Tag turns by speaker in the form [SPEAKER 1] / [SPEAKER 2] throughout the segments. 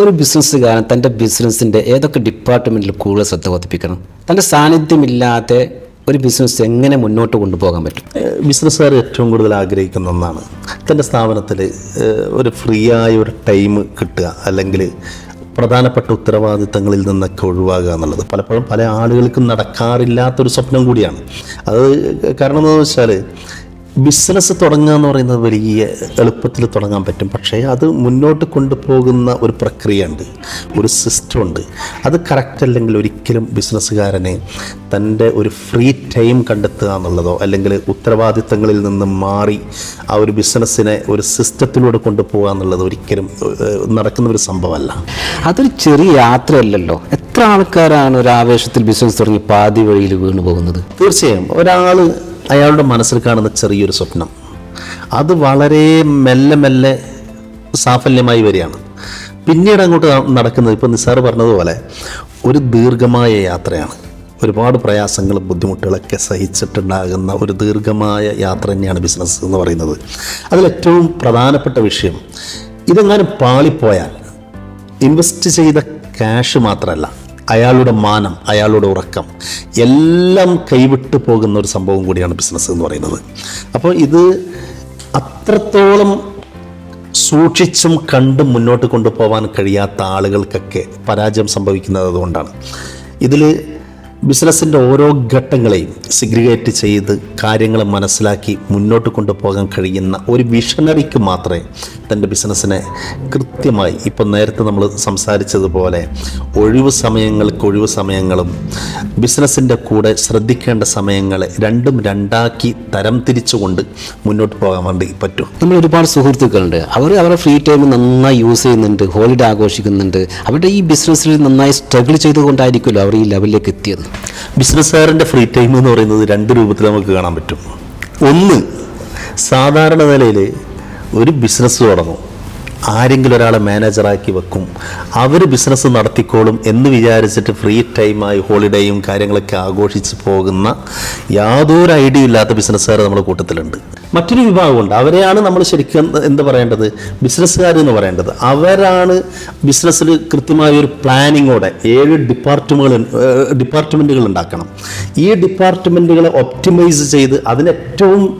[SPEAKER 1] ഒരു ബിസിനസ്സുകാരൻ തന്റെ ബിസിനസ്സിന്റെ ഏതൊക്കെ ഡിപ്പാർട്ട്മെന്റിൽ കൂടുതൽ ശ്രദ്ധ പതിപ്പിക്കണം തന്റെ സാന്നിധ്യമില്ലാതെ ഒരു ബിസിനസ് എങ്ങനെ മുന്നോട്ട് കൊണ്ടുപോകാൻ പറ്റും?
[SPEAKER 2] ബിസിനസ്സുകാർ ഏറ്റവും കൂടുതൽ ആഗ്രഹിക്കുന്ന ഒന്നാണ് തന്റെ സ്ഥാപനത്തിൽ ഒരു ഫ്രീ ആയ ഒരു ടൈം കിട്ടുക അല്ലെങ്കിൽ പ്രധാനപ്പെട്ട ഉത്തരവാദിത്തങ്ങളിൽ നിന്നൊക്കെ ഒഴിവാകുക എന്നുള്ളത്. പലപ്പോഴും പല ആളുകൾക്കും നടക്കാറില്ലാത്തൊരു സ്വപ്നം കൂടിയാണ്. അത് കാരണം എന്താണെന്ന് വെച്ചാൽ ബിസിനസ് തുടങ്ങുക എന്ന് പറയുന്നത് വലിയ എളുപ്പത്തിൽ തുടങ്ങാൻ പറ്റും. പക്ഷേ അത് മുന്നോട്ട് കൊണ്ടുപോകുന്ന ഒരു പ്രക്രിയ ഉണ്ട് ഒരു സിസ്റ്റം ഉണ്ട് അത് കറക്റ്റ് അല്ലെങ്കിൽ ഒരിക്കലും ബിസിനസ്സുകാരനെ തന്റെ ഒരു ഫ്രീ ടൈം കണ്ടെത്തുക എന്നുള്ളതോ അല്ലെങ്കിൽ ഉത്തരവാദിത്തങ്ങളിൽ നിന്ന് മാറി ആ ഒരു ബിസിനസ്സിനെ ഒരു സിസ്റ്റത്തിലൂടെ കൊണ്ടുപോകുക എന്നുള്ളത് ഒരിക്കലും നടക്കുന്ന ഒരു സംഭവമല്ല.
[SPEAKER 1] അതൊരു ചെറിയ യാത്രയല്ലല്ലോ. എത്ര ആൾക്കാരാണ് ഒരു ആവേശത്തിൽ ബിസിനസ് തുടങ്ങി പാതി വഴിയിൽ വീണു പോകുന്നത്
[SPEAKER 2] തീർച്ചയായും. ഒരാൾ അയാളുടെ മനസ്സിൽ കാണുന്ന ചെറിയൊരു സ്വപ്നം. അത് വളരെ മെല്ലെ മെല്ലെ സാഫല്യമായി വരികയാണ്. പിന്നീട് അങ്ങോട്ട് നടക്കുന്നത് ഇപ്പോൾ നിസാർ പറഞ്ഞതുപോലെ ഒരു ദീർഘമായ യാത്രയാണ്. ഒരുപാട് പ്രയാസങ്ങളും ബുദ്ധിമുട്ടുകളൊക്കെ സഹിച്ചിട്ടുണ്ടാകുന്ന ഒരു ദീർഘമായ യാത്ര തന്നെയാണ് ബിസിനസ് എന്ന് പറയുന്നത്. അതിലേറ്റവും പ്രധാനപ്പെട്ട വിഷയം ഇതെങ്ങാനും പാളിപ്പോയാൽ ഇൻവെസ്റ്റ് ചെയ്ത ക്യാഷ് മാത്രമല്ല അയാളുടെ മാനം അയാളുടെ ഉറക്കം എല്ലാം കൈവിട്ട് പോകുന്ന ഒരു സംഭവം കൂടിയാണ് ബിസിനസ് എന്ന് പറയുന്നത്. അപ്പോൾ ഇത് അത്രത്തോളം സൂക്ഷിച്ചും കണ്ടും മുന്നോട്ട് കൊണ്ടുപോകാൻ കഴിയാത്ത ആളുകൾക്കൊക്കെ പരാജയം സംഭവിക്കുന്നത് അതുകൊണ്ടാണ്. ഇതിൽ ബിസിനസ്സിന്റെ ഓരോ ഘട്ടങ്ങളെയും സിഗ്രിഗേറ്റ് ചെയ്ത് കാര്യങ്ങൾ മനസ്സിലാക്കി മുന്നോട്ട് കൊണ്ടുപോകാൻ കഴിയുന്ന ഒരു വിഷണറിക്ക് മാത്രമേ തന്റെ ബിസിനസ്സിനെ കൃത്യമായി ഇപ്പം നേരത്തെ നമ്മൾ സംസാരിച്ചതുപോലെ ഒഴിവ് സമയങ്ങൾക്ക് ഒഴിവ് സമയങ്ങളും ബിസിനസ്സിന്റെ കൂടെ ശ്രദ്ധിക്കേണ്ട സമയങ്ങളെ രണ്ടും രണ്ടാക്കി തരം തിരിച്ചുകൊണ്ട് മുന്നോട്ട് പോകാൻ വേണ്ടി പറ്റും.
[SPEAKER 1] നമ്മൾ ഒരുപാട് സുഹൃത്തുക്കളുണ്ട്. അവർ അവരുടെ ഫ്രീ ടൈം നന്നായി യൂസ് ചെയ്യുന്നുണ്ട് ഹോളിഡേ ആഘോഷിക്കുന്നുണ്ട്. അവരുടെ ഈ ബിസിനസ്സിൽ നന്നായി സ്ട്രഗിൾ ചെയ്തുകൊണ്ടായിരിക്കുമല്ലോ അവർ ഈ ലെവലിലേക്ക് എത്തിയത്.
[SPEAKER 2] ബിസിനസ്സുകാരന്റെ ഫ്രീ ടൈം എന്ന് പറയുന്നത് രണ്ട് രൂപത്തിൽ നമുക്ക് കാണാൻ പറ്റും. ഒന്ന് സാധാരണ നിലയിൽ ഒരു ബിസിനസ് തുടങ്ങും. ആരെങ്കിലും ഒരാളെ മാനേജറാക്കി വെക്കും. അവർ ബിസിനസ് നടത്തിക്കോളും എന്ന് വിചാരിച്ചിട്ട് ഫ്രീ ടൈമായി ഹോളിഡേയും കാര്യങ്ങളൊക്കെ ആഘോഷിച്ച് പോകുന്ന യാതൊരു ഐഡിയ ഇല്ലാത്ത ബിസിനസ്സുകാർ നമ്മുടെ കൂട്ടത്തിലുണ്ട്. മറ്റൊരു വിഭാഗമുണ്ട്. അവരെയാണ് നമ്മൾ ശരിക്കും എന്ത് പറയേണ്ടത്? ബിസിനസ്സുകാർ എന്ന് പറയേണ്ടത്. അവരാണ് ബിസിനസ്സിൽ കൃത്യമായ ഒരു പ്ലാനിങ്ങോടെ ഏഴ് ഡിപ്പാർട്ട്മെന്റുകൾ ഡിപ്പാർട്ട്മെന്റുകൾ ഉണ്ടാക്കണം. ഈ ഡിപ്പാർട്ട്മെന്റുകളെ ഒപ്റ്റിമൈസ് ചെയ്ത് അതിന് ഏറ്റവും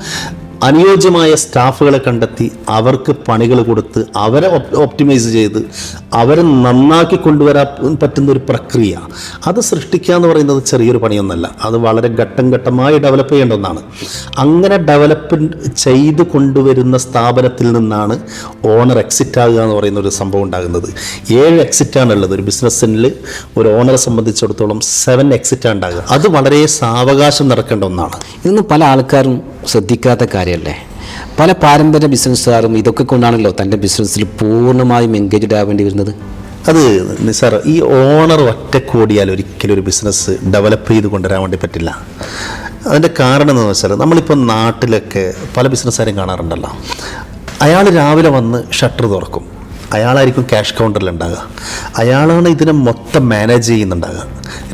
[SPEAKER 2] അനുയോജ്യമായ സ്റ്റാഫുകളെ കണ്ടെത്തി അവർക്ക് പണികൾ കൊടുത്ത് അവരെ ഒപ്റ്റിമൈസ് ചെയ്ത് അവരെ നന്നാക്കി കൊണ്ടുവരാൻ പറ്റുന്ന ഒരു പ്രക്രിയ. അത് സൃഷ്ടിക്കുക എന്ന് പറയുന്നത് ചെറിയൊരു പണിയൊന്നല്ല. അത് വളരെ ഘട്ടം ഘട്ടമായി ഡെവലപ്പ് ചെയ്യേണ്ട ഒന്നാണ്. അങ്ങനെ ഡെവലപ്പ് ചെയ്ത് കൊണ്ടുവരുന്ന സ്ഥാപനത്തിൽ നിന്നാണ് ഓണർ എക്സിറ്റ് ആകുക എന്ന് പറയുന്ന ഒരു സംഭവം ഉണ്ടാകുന്നത്. ഏഴ് എക്സിറ്റാണ് ഉള്ളത് ഒരു ബിസിനസ്സിൽ ഒരു ഓണറെ സംബന്ധിച്ചിടത്തോളം സെവൻ എക്സിറ്റാണ് ഉണ്ടാകുക. അത് വളരെ സാവകാശം നടക്കേണ്ട ഒന്നാണ്.
[SPEAKER 1] ഇന്ന് പല ആൾക്കാരും ശ്രദ്ധിക്കാത്ത കാര്യമല്ലേ? പല പാരമ്പര്യ ബിസിനസ്സുകാരും ഇതൊക്കെ കൊണ്ടാണല്ലോ തന്റെ ബിസിനസ്സിൽ പൂർണമായും എൻഗേജ്ഡ് ആവേണ്ടി വരുന്നത്.
[SPEAKER 2] അത് നിസാർ ഈ ഓണർ ഒറ്റക്കൂടിയാൽ ഒരിക്കലും ഒരു ബിസിനസ് ഡെവലപ്പ് ചെയ്ത് കൊണ്ടുവരാൻ വേണ്ടി പറ്റില്ല. അതിന്റെ കാരണം എന്ന് വെച്ചാൽ നമ്മളിപ്പോൾ നാട്ടിലൊക്കെ പല ബിസിനസ്സുകാരും കാണാറുണ്ടല്ലോ. അയാൾ രാവിലെ വന്ന് ഷട്ടർ തുറക്കും. അയാളായിരിക്കും ക്യാഷ് കൗണ്ടറിൽ ഉണ്ടാകുക അയാളാണ് ഇതിനെ മൊത്തം മാനേജ് ചെയ്യുന്നുണ്ടാകുക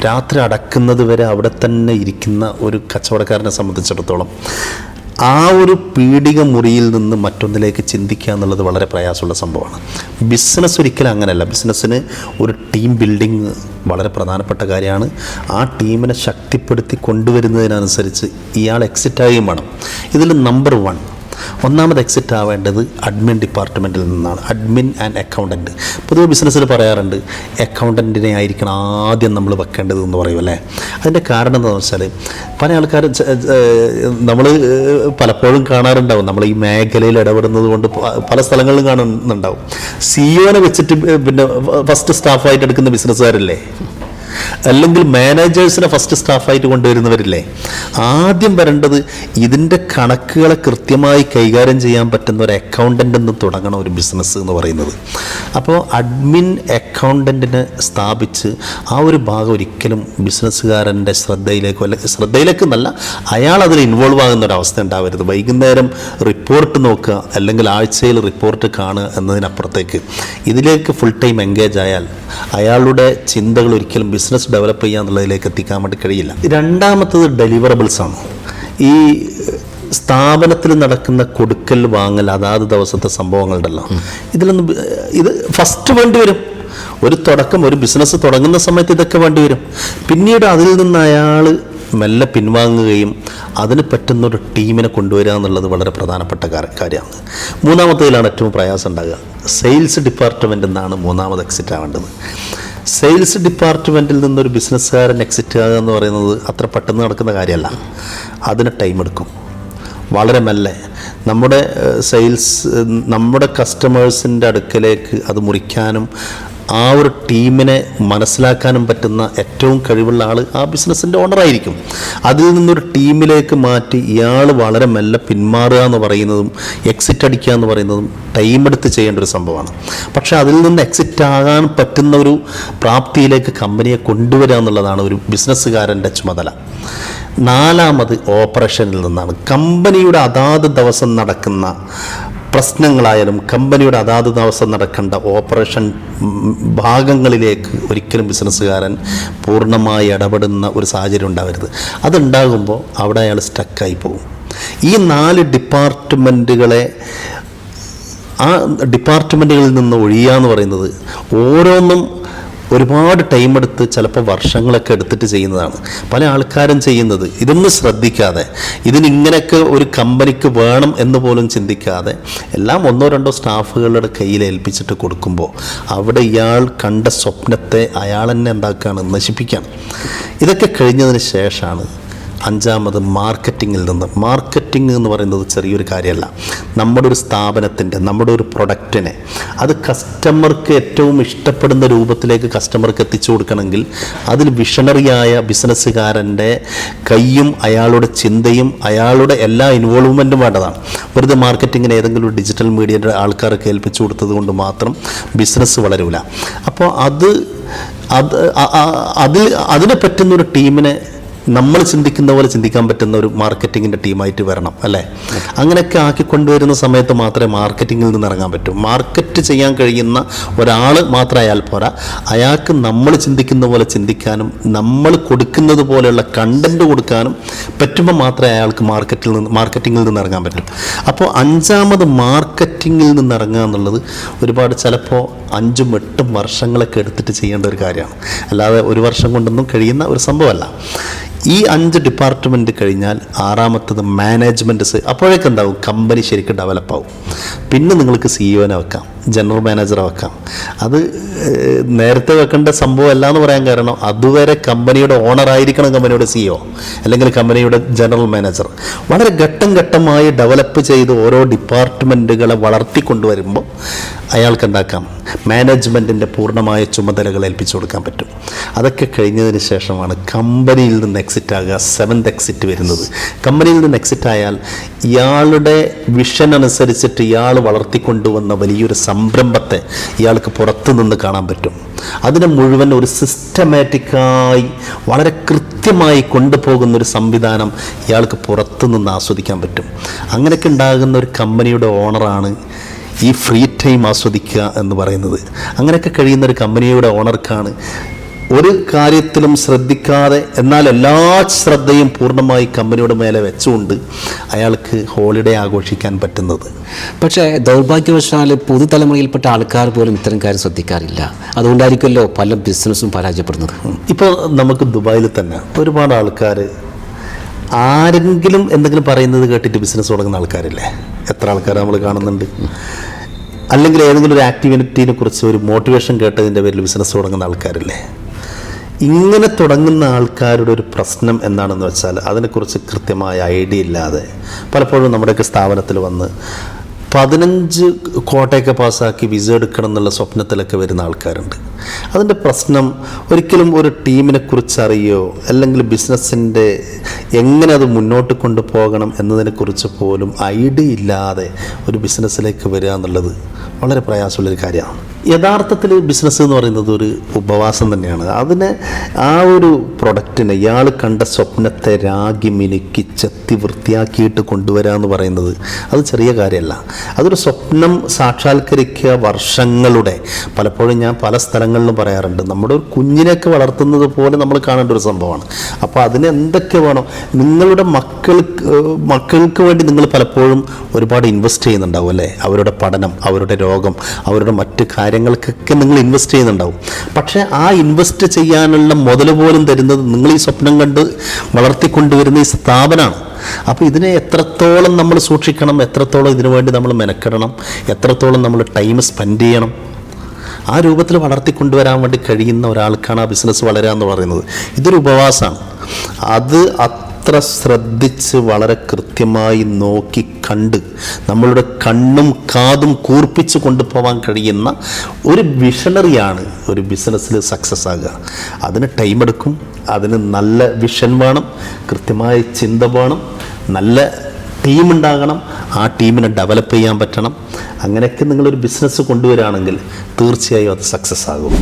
[SPEAKER 2] രാത്രി അടക്കുന്നത് വരെ അവിടെ തന്നെ ഇരിക്കുന്ന ഒരു കച്ചവടക്കാരനെ സംബന്ധിച്ചിടത്തോളം ആ ഒരു പീഡിക മുറിയിൽ നിന്ന് മറ്റൊന്നിലേക്ക് ചിന്തിക്കുക എന്നുള്ളത് വളരെ പ്രയാസമുള്ള സംഭവമാണ്. ബിസിനസ് ഒരിക്കലും അങ്ങനെയല്ല. ബിസിനസ്സിന് ഒരു ടീം ബിൽഡിങ് വളരെ പ്രധാനപ്പെട്ട കാര്യമാണ്. ആ ടീമിനെ ശക്തിപ്പെടുത്തി കൊണ്ടുവരുന്നതിനനുസരിച്ച് ഇയാൾ എക്സിറ്റ് ആവുകയും വേണം. ഇതിൽ നമ്പർ വൺ ഒന്നാമത് എക്സിറ്റ് ആവേണ്ടത് അഡ്മിൻ ഡിപ്പാർട്ട്മെന്റിൽ നിന്നാണ്. അഡ്മിൻ ആൻഡ് അക്കൗണ്ടന്റ് പൊതുവെ ബിസിനസ്സിൽ പറയാറുണ്ട് അക്കൗണ്ടന്റിനെ ആയിരിക്കണം ആദ്യം നമ്മൾ വെക്കേണ്ടത് എന്ന് പറയും അല്ലേ? അതിന്റെ കാരണം എന്താണെന്ന് വെച്ചാൽ പല ആൾക്കാർ നമ്മൾ പലപ്പോഴും കാണാറുണ്ടാവും. നമ്മൾ ഈ മേഖലയിൽ ഇടപെടുന്നത് കൊണ്ട് പല സ്ഥലങ്ങളിലും കാണുന്നുണ്ടാവും. സിഇഒനെ വെച്ചിട്ട് പിന്നെ ഫസ്റ്റ് സ്റ്റാഫായിട്ട് എടുക്കുന്ന ബിസിനസ്സുകാരല്ലേ അല്ലെങ്കിൽ മാനേജേഴ്സിനെ ഫസ്റ്റ് സ്റ്റാഫായിട്ട് കൊണ്ടുവരുന്നവരില്ലേ? ആദ്യം വരേണ്ടത് ഇതിന്റെ കണക്കുകളെ കൃത്യമായി കൈകാര്യം ചെയ്യാൻ പറ്റുന്ന ഒരു അക്കൗണ്ടന്റ് എന്ന് തുടങ്ങണം ഒരു ബിസിനസ് എന്ന് പറയുന്നത്. അപ്പോൾ അഡ്മിൻ അക്കൗണ്ടന്റിനെ സ്ഥാപിച്ച് ആ ഒരു ഭാഗം ഒരിക്കലും ബിസിനസ്സുകാരന്റെ ശ്രദ്ധയിലേക്കോ അല്ലെങ്കിൽ ശ്രദ്ധയിലേക്ക് എന്നല്ല അയാൾ അതിൽ ഇൻവോൾവ് ആകുന്ന ഒരു അവസ്ഥ ഉണ്ടാവരുത്. വൈകുന്നേരം റിപ്പോർട്ട് നോക്കുക അല്ലെങ്കിൽ ആഴ്ചയിൽ റിപ്പോർട്ട് കാണുക എന്നതിനപ്പുറത്തേക്ക്. ഇതിലേക്ക് ഫുൾ ടൈം എൻഗേജ് ആയാൽ അയാളുടെ ചിന്തകൾ ഒരിക്കലും ബിസിനസ് ഡെവലപ്പ് ചെയ്യുക എന്നുള്ളതിലേക്ക് എത്തിക്കാൻ വേണ്ടി കഴിയില്ല. രണ്ടാമത്തത് ഡെലിവറബിൾസ് ആണ്. ഈ സ്ഥാപനത്തിൽ നടക്കുന്ന കൊടുക്കൽ വാങ്ങൽ അതാത് ദിവസത്തെ സംഭവങ്ങളുണ്ടല്ലോ ഇതിലൊന്നും ഇത് ഫസ്റ്റ് വേണ്ടി വരും. ഒരു തുടക്കം ഒരു ബിസിനസ് തുടങ്ങുന്ന സമയത്ത് ഇതൊക്കെ വേണ്ടി വരും. പിന്നീട് അതിൽ നിന്ന് അയാൾ മെല്ലെ പിൻവാങ്ങുകയും അതിന് പറ്റുന്നൊരു ടീമിനെ കൊണ്ടുവരിക എന്നുള്ളത് വളരെ പ്രധാനപ്പെട്ട കാര്യമാണ്. മൂന്നാമത്തേതിലാണ് ഏറ്റവും പ്രയാസം ഉണ്ടാകുക. സെയിൽസ് ഡിപ്പാർട്ട്മെന്റ് എന്നാണ് മൂന്നാമത് എക്സിറ്റ് ആവേണ്ടത്. സെയിൽസ് ഡിപ്പാർട്ട്മെന്റിൽ നിന്നൊരു ബിസിനസ്സുകാരൻ എക്സിറ്റ് ആകുക എന്ന് പറയുന്നത് അത്ര പെട്ടെന്ന് നടക്കുന്ന കാര്യമല്ല. അതിന് ടൈം എടുക്കും. വളരെ മെല്ലെ. നമ്മുടെ സെയിൽസ് നമ്മുടെ കസ്റ്റമേഴ്സിന്റെ അടുക്കലേക്ക് അത് മുറിക്കാനും ആ ഒരു ടീമിനെ മനസ്സിലാക്കാനും പറ്റുന്ന ഏറ്റവും കഴിവുള്ള ആൾ ആ ബിസിനസ്സിന്റെ ഓണറായിരിക്കും അതിൽ നിന്നൊരു ടീമിലേക്ക് മാറ്റി ഇയാൾ വളരെ മെല്ലെ പിന്മാറുക എന്ന് പറയുന്നതും എക്സിറ്റ് അടിക്കുക എന്ന് പറയുന്നതും ടൈം എടുത്ത് ചെയ്യേണ്ട ഒരു സംഭവമാണ്. പക്ഷേ അതിൽ നിന്ന് എക്സിറ്റ് ആകാൻ പറ്റുന്ന ഒരു പ്രാപ്തിയിലേക്ക് കമ്പനിയെ കൊണ്ടുവരിക എന്നുള്ളതാണ് ഒരു ബിസിനസ്സുകാരന്റെ ചുമതല. നാലാമത് ഓപ്പറേഷനിൽ നിന്നാണ്. കമ്പനിയുടെ അതാത് ദിവസം നടക്കുന്ന പ്രശ്നങ്ങളായാലും കമ്പനിയുടെ അതാത് ദിവസം നടക്കേണ്ട ഓപ്പറേഷൻ ഭാഗങ്ങളിലേക്ക് ഒരിക്കലും ബിസിനസ്സുകാരൻ പൂർണമായി ഇടപെടുന്ന ഒരു സാഹചര്യം ഉണ്ടാവരുത്. അതുണ്ടാകുമ്പോൾ അവിടെ അയാൾ സ്റ്റക്കായി പോകും. ഈ നാല് ഡിപ്പാർട്ട്മെന്റുകളെ ആ ഡിപ്പാർട്ട്മെന്റുകളിൽ നിന്ന് ഒഴിയുക എന്ന് പറയുന്നത് ഓരോന്നും ഒരുപാട് ടൈം എടുത്ത് ചിലപ്പോൾ വർഷങ്ങളൊക്കെ എടുത്തിട്ട് ചെയ്യുന്നതാണ്. പല ആൾക്കാരും ചെയ്യുന്നത് ഇതൊന്നും ശ്രദ്ധിക്കാതെ ഇതിനിങ്ങനെയൊക്കെ ഒരു കമ്പനിക്ക് വേണം എന്ന് പോലും ചിന്തിക്കാതെ എല്ലാം ഒന്നോ രണ്ടോ സ്റ്റാഫുകളുടെ കയ്യിൽ ഏൽപ്പിച്ചിട്ട് കൊടുക്കുമ്പോൾ അവിടെ ഇയാൾ കണ്ട സ്വപ്നത്തെ അയാൾ തന്നെ എന്താക്കുകയാണ് നശിപ്പിക്കുകയാണ് ഇതൊക്കെ കഴിഞ്ഞതിന് ശേഷമാണ് അഞ്ചാമത് മാർക്കറ്റിങ്ങിൽ നിന്ന്. മാർക്കറ്റിംഗ് എന്ന് പറയുന്നത് ചെറിയൊരു കാര്യമല്ല. നമ്മുടെ ഒരു സ്ഥാപനത്തിന്റെ നമ്മുടെ ഒരു പ്രൊഡക്റ്റിനെ അത് കസ്റ്റമർക്ക് ഏറ്റവും ഇഷ്ടപ്പെടുന്ന രൂപത്തിലേക്ക് കസ്റ്റമർക്ക് എത്തിച്ചു കൊടുക്കണമെങ്കിൽ അതിൽ വിഷണറിയായ ബിസിനസ്സുകാരന്റെ കൈയും അയാളുടെ ചിന്തയും അയാളുടെ എല്ലാ ഇൻവോൾവ്മെന്റും വേണ്ടതാണ്. വെറുതെ മാർക്കറ്റിങ്ങിന് ഏതെങ്കിലും ഡിജിറ്റൽ മീഡിയയുടെ ആൾക്കാർക്ക് ഏൽപ്പിച്ചു കൊടുത്തത് കൊണ്ട് മാത്രം ബിസിനസ് വളരൂല. അപ്പോൾ അത് അത് അതിൽ അതിനെ പറ്റുന്ന ഒരു ടീമിനെ നമ്മൾ ചിന്തിക്കുന്ന പോലെ ചിന്തിക്കാൻ പറ്റുന്ന ഒരു മാർക്കറ്റിങ്ങിന്റെ ടീമായിട്ട് വരണം അല്ലേ? അങ്ങനെയൊക്കെ ആക്കിക്കൊണ്ടുവരുന്ന സമയത്ത് മാത്രമേ മാർക്കറ്റിങ്ങിൽ നിന്ന് ഇറങ്ങാൻ പറ്റൂ. മാർക്കറ്റ് ചെയ്യാൻ കഴിയുന്ന ഒരാൾ മാത്രം അയാൾ പോരാ. അയാൾക്ക് നമ്മൾ ചിന്തിക്കുന്ന പോലെ ചിന്തിക്കാനും നമ്മൾ കൊടുക്കുന്നത് പോലെയുള്ള കണ്ടന്റ് കൊടുക്കാനും പറ്റുമ്പോൾ മാത്രമേ അയാൾക്ക് മാർക്കറ്റിൽ നിന്ന് മാർക്കറ്റിങ്ങിൽ നിന്ന് ഇറങ്ങാൻ പറ്റും. അപ്പോൾ അഞ്ചാമത് മാർക്കറ്റിങ്ങിൽ നിന്ന് ഇറങ്ങുക എന്നുള്ളത് ഒരുപാട് ചിലപ്പോൾ അഞ്ചും എട്ടും വർഷങ്ങളൊക്കെ എടുത്തിട്ട് ചെയ്യേണ്ട ഒരു കാര്യമാണ്. അല്ലാതെ ഒരു വർഷം കൊണ്ടൊന്നും കഴിയുന്ന ഒരു സംഭവമല്ല. ഈ അഞ്ച് ഡിപ്പാർട്ട്മെന്റ് കഴിഞ്ഞാൽ ആറാമത്തത് മാനേജ്മെന്റ്സ് അപ്പോഴേക്കെന്താവും? കമ്പനി ശരിക്കും ഡെവലപ്പ് ആവും. പിന്നെ നിങ്ങൾക്ക് സിഇഒനെ വെക്കാം ജനറൽ മാനേജറെ വെക്കാം. അത് നേരത്തെ വെക്കേണ്ട സംഭവം അല്ല എന്ന് പറയാൻ കാരണം അതുവരെ കമ്പനിയുടെ ഓണർ ആയിരിക്കണം കമ്പനിയുടെ സിഇഒ അല്ലെങ്കിൽ കമ്പനിയുടെ ജനറൽ മാനേജർ വളരെ ഘട്ടം ഘട്ടമായി ഡെവലപ്പ് ചെയ്ത് ഓരോ ഡിപ്പാർട്ട്മെന്റുകളെ വളർത്തിക്കൊണ്ടുവരുമ്പോൾ അയാൾക്ക് എന്താക്കാം മാനേജ്മെന്റിന്റെ പൂർണമായ ചുമതലകൾ ഏൽപ്പിച്ചു കൊടുക്കാൻ പറ്റും. അതൊക്കെ കഴിഞ്ഞതിന് ശേഷമാണ് കമ്പനിയിൽ നിന്ന് എക്സിറ്റ് ആകുക സെവൻത് എക്സിറ്റ് വരുന്നത്. കമ്പനിയിൽ നിന്ന് എക്സിറ്റ് ആയാൽ ഇയാളുടെ വിഷൻ അനുസരിച്ചിട്ട് ഇയാൾ വളർത്തിക്കൊണ്ടുവന്ന വലിയൊരു സംരംഭത്തെ ഇയാൾക്ക് പുറത്തു നിന്ന് കാണാൻ പറ്റും. അതിനെ മുഴുവൻ ഒരു സിസ്റ്റമാറ്റിക്കായി വളരെ കൃത്യമായി കൊണ്ടുപോകുന്ന ഒരു സംവിധാനം ഇയാൾക്ക് പുറത്തു നിന്ന് ആസ്വദിക്കാൻ പറ്റും. അങ്ങനെയൊക്കെ ഉണ്ടാകുന്ന ഒരു കമ്പനിയുടെ ഓണറാണ് ഈ ഫ്രീ ടൈം ആസ്വദിക്കുക എന്ന് പറയുന്നത്. അങ്ങനെയൊക്കെ കഴിയുന്ന ഒരു കമ്പനിയുടെ ഓണർക്കാണ് ഒരു കാര്യത്തിലും ശ്രദ്ധിക്കാതെ എന്നാൽ എല്ലാ ശ്രദ്ധയും പൂർണമായി കമ്പനിയുടെ മേലെ വെച്ചുകൊണ്ട് അയാൾക്ക് ഹോളിഡേ ആഘോഷിക്കാൻ പറ്റുന്നത്.
[SPEAKER 1] പക്ഷേ ദൗർഭാഗ്യവശാൽ പുതുതലമുറയിൽപ്പെട്ട ആൾക്കാർ പോലും ഇത്തരം കാര്യം ശ്രദ്ധിക്കാറില്ല. അതുകൊണ്ടായിരിക്കുമല്ലോ പല ബിസിനസ്സും പരാജയപ്പെടുന്നത്.
[SPEAKER 2] ഇപ്പോൾ നമുക്ക് ദുബായിൽ തന്നെ ഒരുപാട് ആൾക്കാർ ആരെങ്കിലും എന്തെങ്കിലും പറയുന്നത് കേട്ടിട്ട് ബിസിനസ് തുടങ്ങുന്ന ആൾക്കാരില്ലേ? എത്ര ആൾക്കാർ നമ്മൾ കാണുന്നുണ്ട്? അല്ലെങ്കിൽ ഏതെങ്കിലും ഒരു ആക്ടിവിറ്റിനെ കുറിച്ച് ഒരു മോട്ടിവേഷൻ കേട്ടതിന്റെ പേരിൽ ബിസിനസ് തുടങ്ങുന്ന ആൾക്കാരില്ലേ? ഇങ്ങനെ തുടങ്ങുന്ന ആൾക്കാരുടെ ഒരു പ്രശ്നം എന്താണെന്ന് വെച്ചാൽ അതിനെക്കുറിച്ച് കൃത്യമായ ഐഡിയ ഇല്ലാതെ പലപ്പോഴും നമ്മുടെയൊക്കെ സ്ഥാപനത്തിൽ വന്ന് പതിനഞ്ച് കോട്ടയൊക്കെ പാസ്സാക്കി വിസ എടുക്കണം എന്നുള്ള സ്വപ്നത്തിലൊക്കെ വരുന്ന ആൾക്കാരുണ്ട്. അതിന്റെ പ്രശ്നം ഒരിക്കലും ഒരു ടീമിനെ കുറിച്ചറിയോ അല്ലെങ്കിൽ ബിസിനസ്സിന്റെ എങ്ങനെ അത് മുന്നോട്ട് കൊണ്ടുപോകണം എന്നതിനെക്കുറിച്ച് പോലും ഐഡിയ ഇല്ലാതെ ഒരു ബിസിനസ്സിലേക്ക് വരിക എന്നുള്ളത് വളരെ പ്രയാസമുള്ളൊരു കാര്യമാണ്. യഥാർത്ഥത്തിൽ ബിസിനസ് എന്ന് പറയുന്നത് ഒരു ഉപവാസം തന്നെയാണ്. അതിനെ ആ ഒരു പ്രൊഡക്റ്റിനെ ഇയാൾ കണ്ട സ്വപ്നത്തെ രാഗി മിനുക്കി ചെത്തി വൃത്തിയാക്കിയിട്ട് കൊണ്ടുവരിക എന്ന് പറയുന്നത് അത് ചെറിയ കാര്യമല്ല. അതൊരു സ്വപ്നം സാക്ഷാത്കരിക്കുക വർഷങ്ങളുടെ. പലപ്പോഴും ഞാൻ പല സ്ഥലങ്ങളിലും പറയാറുണ്ട് നമ്മുടെ ഒരു കുഞ്ഞിനെയൊക്കെ വളർത്തുന്നത് പോലെ നമ്മൾ കാണേണ്ട ഒരു സംഭവമാണ്. അപ്പോൾ അതിന് എന്തൊക്കെ വേണം? നിങ്ങളുടെ മക്കൾക്ക് മക്കൾക്ക് വേണ്ടി നിങ്ങൾ പലപ്പോഴും ഒരുപാട് ഇൻവെസ്റ്റ് ചെയ്യുന്നുണ്ടാവും അല്ലേ? അവരുടെ പഠനം അവരുടെ രോഗം അവരുടെ മറ്റ് കാര്യങ്ങൾ കാര്യങ്ങൾക്കൊക്കെ നിങ്ങൾ ഇൻവെസ്റ്റ് ചെയ്യുന്നുണ്ടാവും. പക്ഷേ ആ ഇൻവെസ്റ്റ് ചെയ്യാനുള്ള മുതൽ പോലും തരുന്നത് നിങ്ങൾ ഈ സ്വപ്നം കണ്ട് വളർത്തിക്കൊണ്ടുവരുന്ന ഈ സ്ഥാപനമാണ് അപ്പോൾ ഇതിനെ എത്രത്തോളം നമ്മൾ സൂക്ഷിക്കണം എത്രത്തോളം ഇതിനു വേണ്ടി നമ്മൾ മെനക്കെടണം എത്രത്തോളം നമ്മൾ ടൈം സ്പെൻഡ് ചെയ്യണം ആ രൂപത്തിൽ വളർത്തിക്കൊണ്ടുവരാൻ വേണ്ടി കഴിയുന്ന ഒരാൾക്കാണ് ആ ബിസിനസ് വളരുക എന്ന് പറയുന്നത്. ഇതൊരു ഉപവാസമാണ് അത് അത്ര ശ്രദ്ധിച്ച് വളരെ കൃത്യമായി നോക്കി കണ്ട് നമ്മളുടെ കണ്ണും കാതും കൂർപ്പിച്ച് കൊണ്ടുപോകാൻ കഴിയുന്ന ഒരു വിഷണറിയാണ് ഒരു ബിസിനസ്സിൽ സക്സസ് ആകുക. അതിന് ടൈം എടുക്കും അതിന് നല്ല വിഷൻ വേണം കൃത്യമായ ചിന്ത വേണം നല്ല ടീമുണ്ടാകണം ആ ടീമിനെ ഡെവലപ്പ് ചെയ്യാൻ പറ്റണം. അങ്ങനെയൊക്കെ നിങ്ങളൊരു ബിസിനസ് കൊണ്ടുവരികയാണെങ്കിൽ തീർച്ചയായും അത് സക്സസ് ആകും.